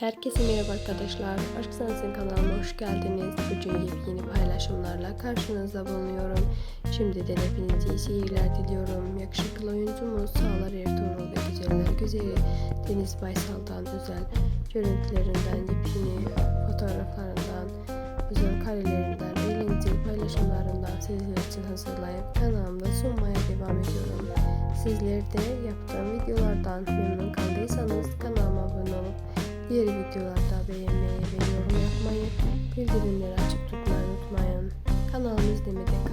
Herkese merhaba arkadaşlar. Aşk Sensin kanalıma hoş geldiniz. Bugün yepyeni paylaşımlarla karşınızda bulunuyorum. Şimdiden hepinize iyi seyirler diliyorum. Yakışıklı oyuncumuz Sağlar Ertuğrul ve Güzeller Güzeli Deniz Baysal'dan özel görüntülerinden, yepyeni fotoğraflarından, özel karelerinden, eğlenceli paylaşımlarından sizler için hazırlayıp kanalımda sunmaya devam ediyorum. Sizler de yaptığım videolardan memnun kaldıysanız Diğer videolarda beğenmeyi ve yorum yapmayı, bildirimleri açık tutmayı unutmayın. Kanalımı izlemede.